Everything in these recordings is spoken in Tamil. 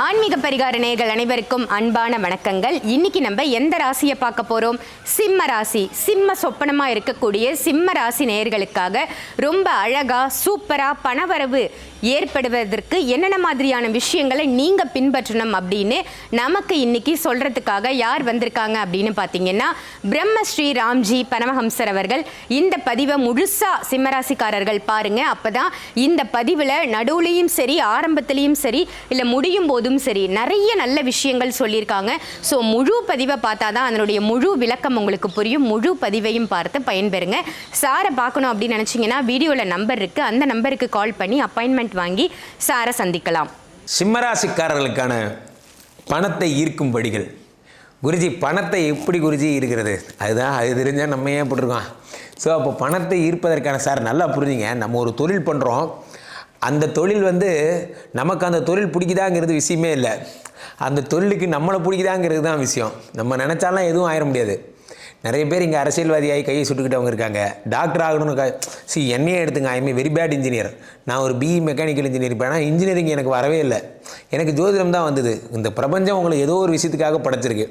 ஆன்மீக பரிகார நேயர்கள் அனைவருக்கும் அன்பான வணக்கங்கள். இன்னைக்கு நம்ம எந்த ராசியை பார்க்க போறோம்? சிம்ம ராசி. சிம்ம சொப்பனமா இருக்கக்கூடிய சிம்ம ராசி நேயர்களுக்காக ரொம்ப அழகா சூப்பரா பணவரவு ஏற்படுவதற்கு என்னென்ன மாதிரியான விஷயங்களை நீங்க பின்பற்றணும் அப்படின்னு நமக்கு இன்னைக்கு சொல்றதுக்காக யார் வந்திருக்காங்க அப்படின்னு பார்த்தீங்கன்னா பிரம்மஸ்ரீ ராம்ஜி பரமஹம்சர் அவர்கள். இந்த பதிவை முழுசா சிம்மராசிக்காரர்கள் பாருங்க. அப்பதான் இந்த பதிவில் நடுவுலையும் சரி ஆரம்பத்திலையும் சரி இல்லை முடியும் போதும். சரி நிறைய நல்ல விஷயங்கள் சொல்லியிருக்காங்க. ஸோ முழு பதிவை பார்த்தா தான் அதனுடைய முழு விளக்கம் உங்களுக்கு புரியும். முழு பதிவையும் பார்த்து பயன்பெறுங்க. சாரை பார்க்கணும் அப்படின்னு நினச்சிங்கன்னா வீடியோவில் நம்பர் இருக்குது அந்த நம்பருக்கு கால் பண்ணி அப்பாயின்மெண்ட் வாங்கி சாரை சந்திக்கலாம். சிம்மராசிக்காரர்களுக்கான பணத்தை ஈர்க்கும் படிகள். குருஜி பணத்தை எப்படி குருஜி இருக்கிறது அதுதான் அது தெரிஞ்சால் நம்ம ஏன் போட்டிருக்கோம்? ஸோ அப்போ பணத்தை ஈர்ப்பதற்கான சார் நல்லா புரிஞ்சுங்க. நம்ம ஒரு தொழில் பண்ணுறோம் அந்த தொழில் வந்து நமக்கு அந்த தொழில் பிடிக்குதாங்கிறது விஷயமே இல்லை. அந்த தொழிலுக்கு நம்மளை பிடிக்குதாங்கிறது தான் விஷயம். நம்ம நினச்சாலாம் எதுவும் ஆயிட முடியாது. நிறைய பேர் இங்கே அரசியல்வாதியாகி கையை சுட்டுக்கிட்டவங்க இருக்காங்க. டாக்டர் ஆகணும்னு க சி என்னையே எடுத்துங்க. ஐமே வெரி பேட் இன்ஜினியர் நான் ஒரு பிஇ மெக்கானிக்கல் இன்ஜினியர் இப்போ. ஆனால் இன்ஜினியரிங் எனக்கு வரவே இல்லை. எனக்கு ஜோதிடம் தான் வந்தது. இந்த பிரபஞ்சம் உங்களை ஏதோ ஒரு விஷயத்துக்காக படைச்சிருக்கு.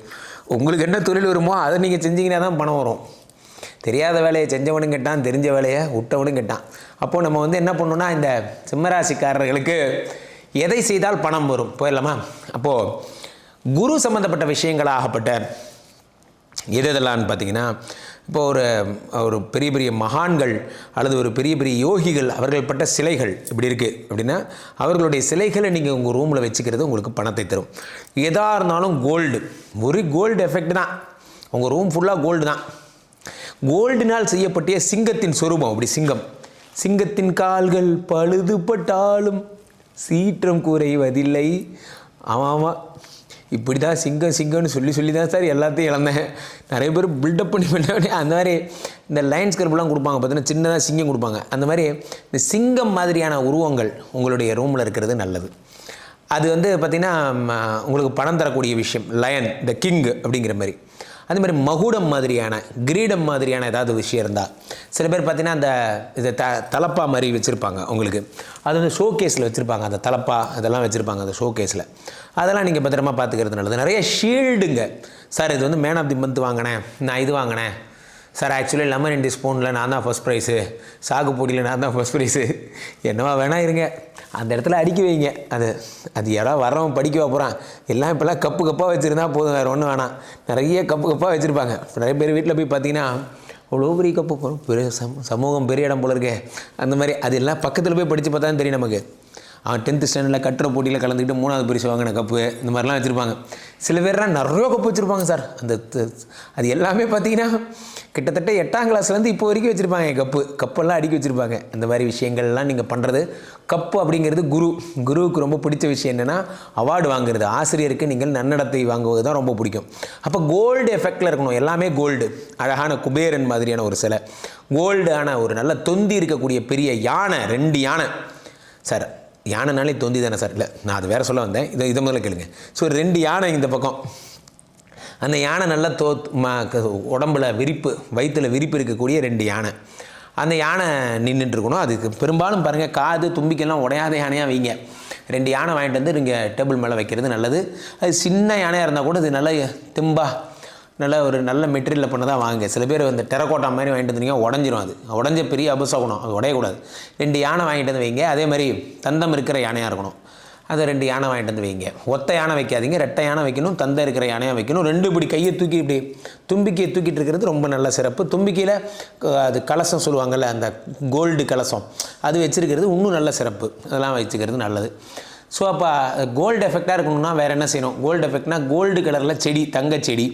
உங்களுக்கு என்ன தொழில் வருமோ அதை நீங்கள் செஞ்சீங்கன்னா தான் பணம் வரும். தெரியாத வேலையை செஞ்சவனும் கெட்டான் தெரிஞ்ச வேலையை விட்டவனும் கெட்டான். அப்போது நம்ம வந்து என்ன பண்ணணும்னா இந்த சிம்மராசிக்காரர்களுக்கு எதை செய்தால் பணம் வரும்? போயிடலாமா? அப்போது குரு சம்மந்தப்பட்ட விஷயங்களாகப்பட்ட எது எதெல்லாம்னு பார்த்தீங்கன்னா இப்போ ஒரு ஒரு பெரிய பெரிய மகான்கள் அல்லது ஒரு பெரிய பெரிய யோகிகள் அவர்கள் பட்ட சிலைகள் இப்படி இருக்குது அப்படின்னா அவர்களுடைய சிலைகளை நீங்கள் உங்கள் ரூமில் வச்சுக்கிறது உங்களுக்கு பணத்தை தரும். எதாக இருந்தாலும் கோல்டு ஒரு கோல்டு எஃபெக்ட் தான். உங்கள் ரூம் ஃபுல்லாக கோல்டு தான். கோல்டினால் செய்யப்பட்டிய சிங்கத்தின் சொரூபம். அப்படி சிங்கம். சிங்கத்தின் கால்கள் பழுதுபட்டாலும் சீற்றம் குறைவதில்லை. ஆமாம் ஆமாம் இப்படி தான் சிங்கம் சிங்கம்னு சொல்லி சொல்லி தான் சார் எல்லாத்தையும் இழந்தேன். நிறைய பேர் பில்டப் பண்ணி பண்ணி அந்த மாதிரி இந்த லைன்ஸ் கருப்புலாம் கொடுப்பாங்க. பார்த்தீங்கன்னா சின்னதாக சிங்கம் கொடுப்பாங்க. அந்த மாதிரி இந்த சிங்கம் மாதிரியான உருவங்கள் உங்களுடைய ரூமில் இருக்கிறது நல்லது. அது வந்து பார்த்திங்கன்னா உங்களுக்கு பணம் தரக்கூடிய விஷயம். லயன் த கிங் அப்படிங்கிற மாதிரி. அதே மாதிரி மகுடம் மாதிரியான கிரீடம் மாதிரியான ஏதாவது விஷயம் இருந்தால் சில பேர் பார்த்தீங்கன்னா அந்த இது த தலப்பா மாதிரி வச்சுருப்பாங்க உங்களுக்கு. அது வந்து ஷோ கேஸில் வச்சுருப்பாங்க. அந்த தலப்பா அதெல்லாம் வச்சுருப்பாங்க அந்த ஷோ கேஸில் அதெல்லாம் நீங்கள் பத்திரமா பார்த்துக்கிறது நல்லது. நிறைய ஷீல்டுங்க சார் இது வந்து மேன் ஆஃப் தி மந்த் வாங்கினேன் நான் இது வாங்கினேன். சார் ஆக்சுவலி லெமன் ரெண்டு ஸ்பூனில் நான் தான் ஃபஸ்ட் ப்ரைஸு சாகு போட்டியில் நான் தான் ஃபஸ்ட் ப்ரைஸு என்னவா வேணா இருங்க. அந்த இடத்துல அடிக்க வைங்க. அது அது யாராவது வர்றவன் படிக்கவா போகிறான் எல்லாம் இப்போல்லாம் கப்பு கப்பாக வச்சுருந்தா போதும் வேறு ஒன்றும் வேணாம். நிறைய கப்பு கப்பாக வச்சுருப்பாங்க. நிறைய பேர் வீட்டில் போய் பார்த்தீங்கன்னா அவ்வளோ பெரிய கப்பு போகிறோம் பெரிய சமூகம் பெரிய இடம் போல இருக்கே. அந்த மாதிரி அது எல்லாம் பக்கத்தில் போய் படித்து பார்த்தா தான் தெரியும் நமக்கு. அவன் டென்த்து ஸ்டாண்டர்டில் கட்டுற போட்டியில் கலந்துக்கிட்டு மூணாவது பரிசு வாங்கின கப்பு இந்த மாதிரிலாம் வச்சுருப்பாங்க. சில பேர்லாம் நிறைய கப்பு வச்சுருப்பாங்க சார் அந்த அது எல்லாமே பார்த்தீங்கன்னா கிட்டத்தட்ட எட்டாம் கிளாஸ்லேருந்து இப்போ வரைக்கும் வச்சுருப்பாங்க கப்பு கப்பெல்லாம் அடிக்க வச்சுருப்பாங்க. அந்த மாதிரி விஷயங்கள்லாம் நீங்கள் பண்ணுறது கப்பு அப்படிங்கிறது குரு. குருவுக்கு ரொம்ப பிடிச்ச விஷயம் என்னென்னா அவார்டு வாங்குறது. ஆசிரியருக்கு நீங்கள் நன்னடத்தை வாங்குவது தான் ரொம்ப பிடிக்கும். அப்போ கோல்டு எஃபெக்டில் இருக்கணும். எல்லாமே கோல்டு அழகான குபேரன் மாதிரியான ஒரு சிலை. கோல்டான ஒரு நல்ல தொந்தி இருக்கக்கூடிய பெரிய யானை ரெண்டு யானை. சார் யானைனாலே தொந்தி தானே சார்? இல்லை நான் அது வேறு சொல்ல வந்தேன். இதை இதை முதல்ல கேளுங்க. ஸோ ரெண்டு யானை இந்த பக்கம். அந்த யானை நல்லா தோ ம உடம்புல விரிப்பு வயிற்றில் விரிப்பு இருக்கக்கூடிய ரெண்டு யானை. அந்த யானை நின்றுட்டுருக்கணும் அதுக்கு பெரும்பாலும் பாருங்கள் காது தும்பிக்கெல்லாம் உடையாத யானையாக வைங்க. ரெண்டு யானை வாங்கிட்டு வந்து நீங்கள் டேபிள் மேலே வைக்கிறது நல்லது. அது சின்ன யானையாக இருந்தால் கூட இது நல்லா தெம்பாக நல்ல ஒரு நல்ல மெட்டீரியலில் பண்ண தான் வாங்க சில பேர் அந்த டெரக்கோட்டா மாதிரி வாங்கிட்டு வந்தீங்க உடஞ்சிரும் அது. உடஞ்ச பெரிய அபசகுணம். அது உடையக்கூடாது. ரெண்டு யானை வாங்கிட்டு வந்து வைங்க. அதே மாதிரி தந்தம் இருக்கிற யானையாக இருக்கணும். அதை ரெண்டு யானை வாங்கிட்டு வந்து வைங்க. ஒத்த யானை வைக்காதீங்க. ரெட்டை யானை வைக்கணும். தந்தை இருக்கிற யானையாக வைக்கணும். ரெண்டு இப்படி கையை தூக்கி இப்படி தும்பிக்கையை தூக்கிட்டு இருக்கிறது ரொம்ப நல்ல சிறப்பு. தும்பிக்கையில் அது கலசம் சொல்லுவாங்கள்ல அந்த கோல்டு கலசம். அது வச்சிருக்கிறது இன்னும் நல்ல சிறப்பு. அதெல்லாம் வச்சுக்கிறது நல்லது. ஸோ அப்போ கோல்டு எஃபெக்டாக இருக்கணும்னா வேறு என்ன செய்யணும்? கோல்டு எஃபெக்ட்னா கோல்டு கலரில் செடி தங்க செடி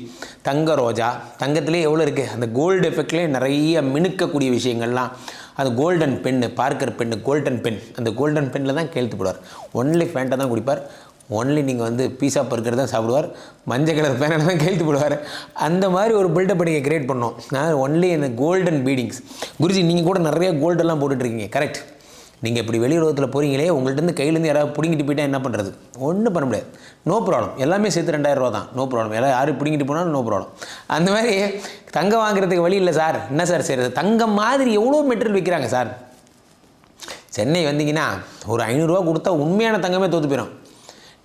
தங்க ரோஜா தங்கத்திலே எவ்வளோ இருக்குது அந்த கோல்டு எஃபெக்ட்லேயே நிறைய மினுக்கக்கூடிய விஷயங்கள்லாம். அது golden pen Parker pen golden pen அந்த கோல்டன் பென்னில் தான் கேள்த்து போடுவார். ஒன்லி ஃபேண்ட்டை தான் குடிப்பார். ஒன்லி நீங்கள் வந்து பீஸா பர்க்கர் தான் சாப்பிடுவார். மஞ்சள் கலர் பேனை தான் கேள்த்து போடுவார். அந்த மாதிரி ஒரு பில்டப் நீங்கள் கிரியேட் பண்ணோம் நான் ஒன்லி இந்த கோல்டன் பீடிங்ஸ் குருஜி நீங்கள் கூட நிறைய கோல்டெல்லாம் போட்டுட்ருக்கீங்க கரெக்ட் நீங்கள் இப்படி வெளி போகிறீங்களே உங்கள்கிட்ட கையிலேருந்து யாராவது பிடிங்கிட்டு போயிட்டால் என்ன பண்ணுறது ஒன்றும் பண்ண முடியாது. நோ ப்ராப்ளம் எல்லாமே சேர்த்து ரெண்டாயிரம் ரூபா தான். நோ ப்ராப்ளம் எல்லாம் யாரும் பிடிங்கிட்டு போனாலும் நோ ப்ராப்ளம் அந்த மாதிரி தங்கம் வாங்குறதுக்கு வழி இல்லை சார். என்ன சார் செய்கிறது தங்கம் மாதிரி எவ்வளோ மெட்டீரியல் விற்கிறாங்க சார்? சென்னை வந்தீங்கன்னா ஒரு ஐநூறுரூவா கொடுத்தா உண்மையான தங்கமே தோற்று போயிடும்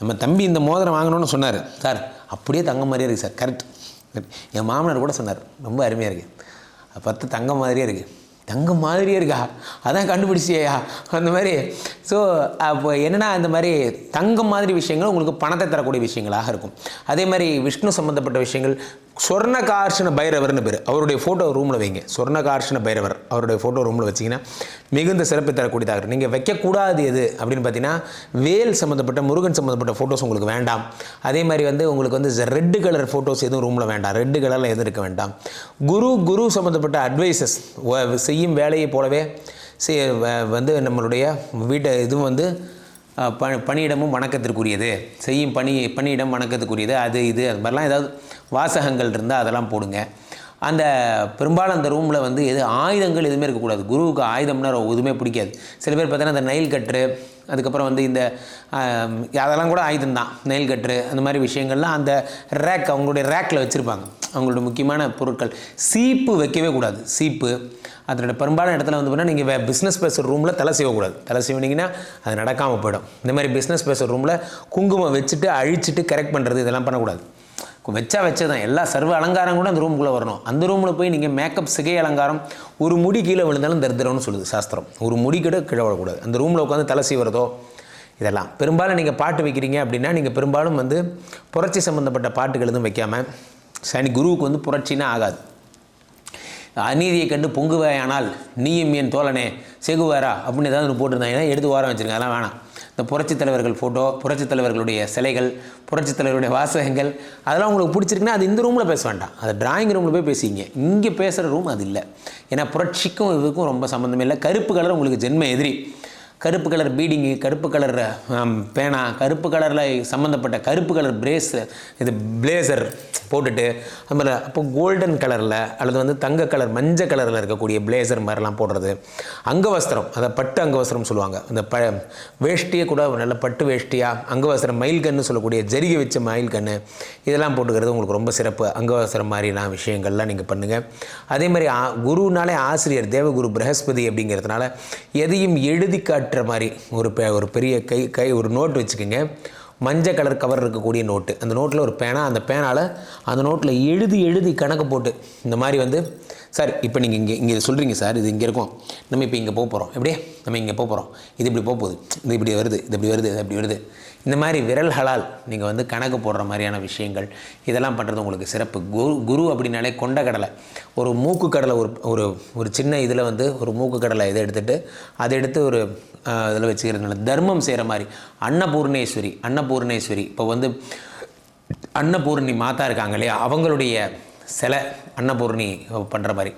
நம்ம தம்பி இந்த மோதிரம் வாங்கணும்னு சொன்னார். சார் அப்படியே தங்க மாதிரியே இருக்குது சார். கரெக்ட் என் மாமனார் கூட சொன்னார். ரொம்ப அருமையாக இருக்குது பத்து தங்கம் மாதிரியே இருக்குது தங்கம் மாதிரியே இருக்கா? அதான் கண்டுபிடிச்சியா அந்த மாதிரி. ஸோ அப்போ என்னென்னா இந்த மாதிரி தங்கம் மாதிரி விஷயங்கள் உங்களுக்கு பணத்தை தரக்கூடிய விஷயங்களாக இருக்கும். அதே மாதிரி விஷ்ணு சம்மந்தப்பட்ட விஷயங்கள். சொர்ணகார்ஷண பைரவர்னு பேர். அவருடைய ஃபோட்டோ ரூமில் வைங்க. சொர்ணகார்ஷண பைரவர். அவருடைய ஃபோட்டோ ரூமில் வச்சிங்கன்னா மிகுந்த சிறப்பு தரக்கூடியதாக இருக்கும். நீங்கள் வைக்கக்கூடாது எது அப்படின்னு பார்த்தீங்கன்னா வேல் சம்மந்தப்பட்ட முருகன் சம்மந்தப்பட்ட ஃபோட்டோஸ் உங்களுக்கு வேண்டாம். அதே மாதிரி வந்து உங்களுக்கு வந்து ரெட்டு கலர் ஃபோட்டோஸ் எதுவும் ரூமில் வேண்டாம். ரெட்டு கலரில் எதுவும் இருக்க வேண்டாம். குரு குரு சம்மந்தப்பட்ட அட்வைசஸ் செய்யும் வேலையை போலவே செய் வ- வந்து நம்மளுடைய வீட்டை இதுவும் வந்து ப பணியிடமும் வணக்கத்திற்குரியது. செய்யும் பணி பணியிடம் வணக்கத்துக்குரியது. அது இது அது மாதிரிலாம் ஏதாவது வாசகங்கள் இருந்தால் அதெல்லாம் போடுங்க. அந்த பெரும்பாலும் அந்த ரூமில் வந்து எது ஆயுதங்கள் எதுவுமே இருக்கக்கூடாது. குருவுக்கு ஆயுதம்னா எதுவுமே பிடிக்காது. சில பேர் பார்த்தீங்கன்னா அந்த நெயில் கட்டு அதுக்கப்புறம் வந்து இந்த அதெல்லாம் கூட ஆயுதம் தான். நெயில் கட்டு அந்த மாதிரி விஷயங்கள்லாம் அந்த ரேக் அவங்களுடைய ரேக்கில் வச்சுருப்பாங்க. அவங்களுடைய முக்கியமான பொருட்கள். சீப்பு வைக்கவே கூடாது. சீப்பு அதனோட பெரும்பாலான இடத்துல வந்து பார்த்தீங்கன்னா நீங்கள் பிஸ்னஸ் பேசுகிற ரூமில் தலை செய்யக்கூடாது தலை செய்வீங்கன்னா அது நடக்காமல் போயிடும். இந்த மாதிரி பிஸ்னஸ் பேசுகிற ரூமில் குங்குமம் வச்சுட்டு அழிச்சிட்டு கரெக்ட் பண்ணுறது இதெல்லாம் பண்ணக்கூடாது. வச்சா வச்சதான். எல்லா சர்வ அலங்காரம் கூட அந்த ரூமுக்குள்ளே வரணும். அந்த ரூமில் போய் நீங்கள் மேக்கப் சிகை அலங்காரம் ஒரு முடி கீழே விழுந்தாலும் தரித்திரம்னு சொல்லுது சாஸ்திரம். ஒரு முடி கூட கீழே விழக்கூடாது. அந்த ரூமில் உட்காந்து தலை செய்வதோ இதெல்லாம். பெரும்பாலும் நீங்கள் பாட்டு வைக்கிறீங்க அப்படின்னா நீங்கள் பெரும்பாலும் வந்து புரட்சி சம்மந்தப்பட்ட பாட்டுகள் எதுவும் வைக்காமல் சனி குருவுக்கு வந்து புரட்சின்னா ஆகாது. அநீதியை கண்டு பொங்குவாயானால் நீயும் என் தோழனே செகுவாரா அப்படின்னு ஏதாவது ஒன்று போட்டிருந்தாங்கன்னா எடுத்து வாரம் வச்சுருங்க அதெல்லாம் வேணாம். இந்த புரட்சித் தலைவர்கள் ஃபோட்டோ புரட்சித் தலைவர்களுடைய சிலைகள் புரட்சித் தலைவருடைய வாசகங்கள் அதெல்லாம் உங்களுக்கு பிடிச்சிருக்குன்னா அது இந்த ரூமில் பேச வேண்டாம். அது டிராயிங் ரூமில் போய் பேசிங்க இங்கே பேசுகிற ரூம் அது இல்லை. ஏன்னா புரட்சிக்கும் இதுக்கும் ரொம்ப சம்மந்தமே இல்லை. கருப்பு கலர் உங்களுக்கு ஜென்ம எதிரி. கருப்பு கலர் பீடிங்கு கருப்பு கலர் பேனா கருப்பு கலரில் சம்மந்தப்பட்ட கருப்பு கலர் பிரேஸ் இது பிளேசர் போட்டுட்டு அது மாதிரி அப்போ கோல்டன் கலரில் அல்லது வந்து தங்க கலர் மஞ்சள் கலரில் இருக்கக்கூடிய பிளேசர் மாதிரிலாம் போடுறது. அங்கவஸ்திரம் அதை பட்டு அங்கவஸ்திரம் சொல்லுவாங்க. அந்த ப வேஷ்டியை கூட நல்ல பட்டு வேஷ்டியாக அங்கவஸ்திரம் மயில் கன்று சொல்லக்கூடிய ஜரிகை வச்ச மயில் கன்று இதெல்லாம் போட்டுக்கிறது உங்களுக்கு ரொம்ப சிறப்பு. அங்கவஸ்திரம் மாதிரிலாம் விஷயங்கள்லாம் நீங்கள் பண்ணுங்கள் அதே மாதிரி ஆ- குருனாலே ஆசிரியர் தேவகுரு பிரகஸ்பதி அப்படிங்கிறதுனால எதையும் எழுதி காட்டுற மாதிரி ஒரு பெ ஒரு பெரிய கை கை ஒரு நோட் வச்சுக்கோங்க. மஞ்சள் கலர் கவர் இருக்கக்கூடிய நோட்டு. அந்த நோட்டில் ஒரு பேனா அந்த பேனால் அந்த நோட்டில் எழுதி எழுதி கணக்கு போட்டு இந்த மாதிரி வந்து சார் இப்போ நீங்கள் இங்கே இங்கே சொல்கிறீங்க சார் இது இங்கே இருக்கும். நம்ம இப்போ இங்கே போக போகிறோம் எப்படியே? நம்ம இங்கே போக போகிறோம் இது இப்படி போக போகுது. இது இப்படி வருது இது இப்படி வருது இது இப்படி வருது. இந்த மாதிரி விரல்களால் நீங்கள் வந்து கணக்கு போடுற மாதிரியான விஷயங்கள் இதெல்லாம் பண்ணுறது உங்களுக்கு சிறப்பு. குரு குரு அப்படின்னாலே கொண்ட கடலை. ஒரு மூக்கு கடலை ஒரு ஒரு ஒரு சின்ன இதில் வந்து ஒரு மூக்கு கடலை இதை எடுத்துகிட்டு அதை எடுத்து ஒரு இதில் வச்சுக்கிறதுனால தர்மம் செய்கிற மாதிரி. அன்னபூர்ணேஸ்வரி அன்னபூர்ணேஸ்வரி. இப்போ வந்து அன்னபூர்ணி மாதா இருக்காங்க இல்லையா? அவங்களுடைய சிலை அன்னபூர்ணி பண்ணுற மாதிரி.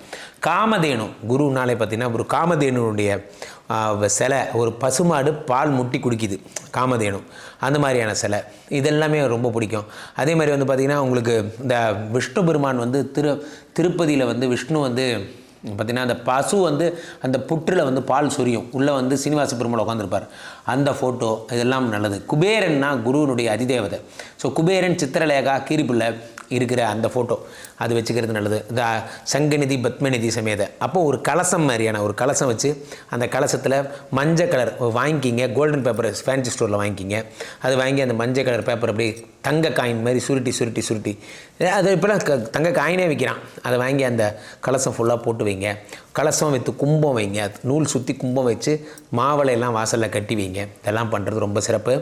காமதேனு குருனாலே பார்த்தீங்கன்னா ஒரு காமதேனுடைய ஆ, சிலை ஒரு பசுமாடு பால் முட்டி குடிக்குது. காமதேனு. அந்த மாதிரியான சிலை. இதெல்லாமே ரொம்ப பிடிக்கும். அதே மாதிரி வந்து பார்த்திங்கன்னா உங்களுக்கு இந்த விஷ்ணு பெருமான் வந்து திரு திருப்பதியில் வந்து விஷ்ணு வந்து பார்த்தீங்கன்னா அந்த பசு வந்து அந்த புற்றில் வந்து பால் சொரியும். உள்ளே வந்து சீனிவாச பெருமாள் உட்காந்துருப்பார் அந்த ஃபோட்டோ இதெல்லாம் நல்லது. குபேரன்னா குருவினுடைய அதிதேவதை. ஸோ குபேரன் சித்திரலேகா கீரிப்பிள்ளை. இருக்கிற அந்த ஃபோட்டோ அது வச்சுக்கிறது நல்லது. இந்த சங்கநிதி பத்மநிதி சமேத. அப்போது ஒரு கலசம் மாதிரியான ஒரு கலசம் வச்சு அந்த கலசத்தில் மஞ்சள் கலர் வாங்கிக்கிங்க. கோல்டன் பேப்பர் ஃபேன்சி ஸ்டோரில் வாங்கிக்கிங்க. அது வாங்கி அந்த மஞ்சள் கலர் பேப்பர் அப்படியே தங்க காயின் மாதிரி சுருட்டி சுருட்டி சுருட்டி. அது இப்போலாம் க தங்க காயினே விற்கிறான் அதை வாங்கி அந்த கலசம் ஃபுல்லாக போட்டு வைங்க. கலசம் வைத்து கும்பம் வைங்க. நூல் சுற்றி கும்பம் வச்சு மாவளையெல்லாம் வாசலில் கட்டி வைங்க. இதெல்லாம் பண்ணுறது ரொம்ப சிறப்பு.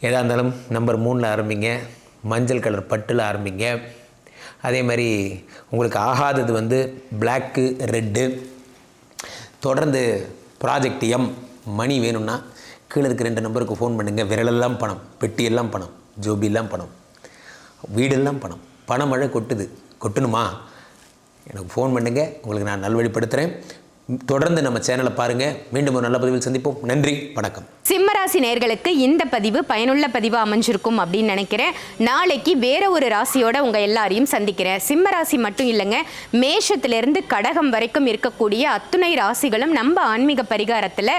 எதாக இருந்தாலும் நம்பர் மூணில் ஆரம்பிங்க. மஞ்சள் கலர் பட்டில் ஆரம்பிங்க. அதே மாதிரி உங்களுக்கு ஆகாதது வந்து பிளாக்கு ரெட்டு தொடர்ந்து ப்ராஜெக்ட் எம் மணி வேணும்னா கீழே இருக்க ரெண்டு நம்பருக்கு ஃபோன் பண்ணுங்கள் விரலெல்லாம் பணம் பெட்டியெல்லாம் பணம் ஜோபியெல்லாம் பணம் வீடெல்லாம் பணம். பணமழை கொட்டுது. கொட்டணுமா? எனக்கு ஃபோன் பண்ணுங்கள் உங்களுக்கு நான் நல்வழிப்படுத்துகிறேன் தொடர்ந்து நம்ம சேனலை பாருங்கள் மீண்டும் ஒரு நல்ல பதிவில் சந்திப்போம். நன்றி. வணக்கம். சிம்மராசி நேர்களுக்கு இந்த பதிவு பயனுள்ள பதிவு அமைஞ்சிருக்கும் அப்படின்னு நினைக்கிறேன். நாளைக்கு வேற ஒரு ராசியோட உங்க எல்லாரையும் சந்திக்கிறேன். சிம்மராசி மட்டும் இல்லைங்க மேஷத்திலிருந்து கடகம் வரைக்கும் இருக்கக்கூடிய அத்துணை ராசிகளும் நம்ம ஆன்மீக பரிகாரத்தில்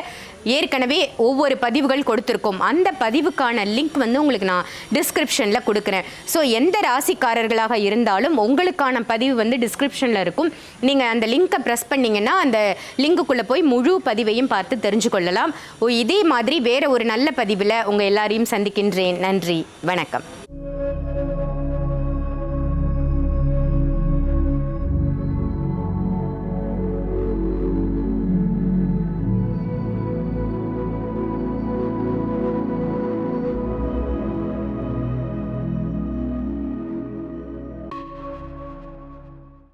ஏற்கனவே ஒவ்வொரு பதிவுகள் கொடுத்துருக்கோம். அந்த பதிவுக்கான லிங்க் வந்து உங்களுக்கு நான் டிஸ்கிரிப்ஷனில் கொடுக்குறேன். ஸோ எந்த ராசிக்காரர்களாக இருந்தாலும் உங்களுக்கான பதிவு வந்து டிஸ்கிரிப்ஷனில் இருக்கும். நீங்கள் அந்த லிங்க்கை ப்ரெஸ் பண்ணீங்கன்னா அந்த லிங்குக்குள்ளே போய் முழு பதிவையும் பார்த்து தெரிஞ்சு கொள்ளலாம் ஓ இதே மாதிரி மாதிரி வேற ஒரு நல்ல பதிவில் உங்கள் எல்லாரையும் சந்திக்கின்றேன். நன்றி வணக்கம்.